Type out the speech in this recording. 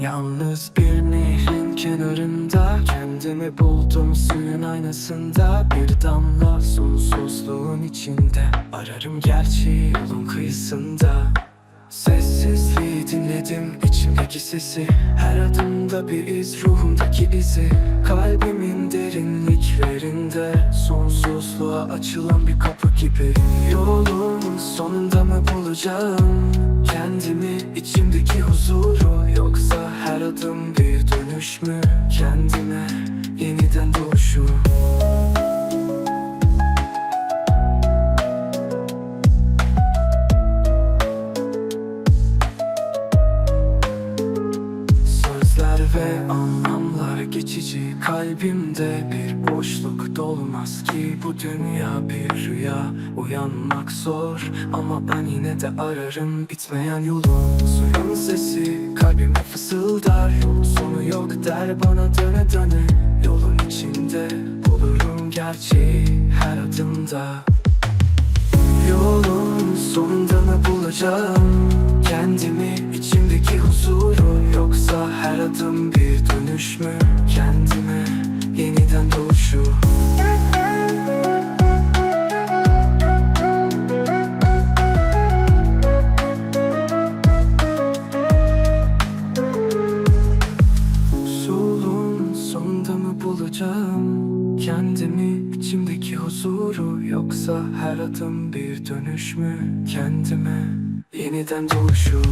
Yalnız bir nehrin kenarında Kendimi buldum suyun aynasında. Bir damla sonsuzluğun içinde Ararım gerçeği yolun kıyısında. Sessizliği dinledim içimdeki sesi Her adımda bir iz ruhumdaki izi. Kalbimin derinliklerinde Sonsuzluğa açılan bir kapı gibi. Yolun sonunda mı bulacağım Kendimi içimdeki huzuru? Yoksa ve anlamlar geçici. Kalbimde bir boşluk dolmaz ki Bu dünya bir rüya. Uyanmak zor Ama ben yine de ararım. Bitmeyen yolu Suyun sesi kalbime fısıldar. Yol sonu yok der bana döne döne. Yolun içinde bulurum gerçeği her adımda. Yolun sonunda mı bulacağım Kendimi bulacağım Kendimi içimdeki huzuru. Yoksa her adım bir dönüş mü Kendime? Yeniden doğuşu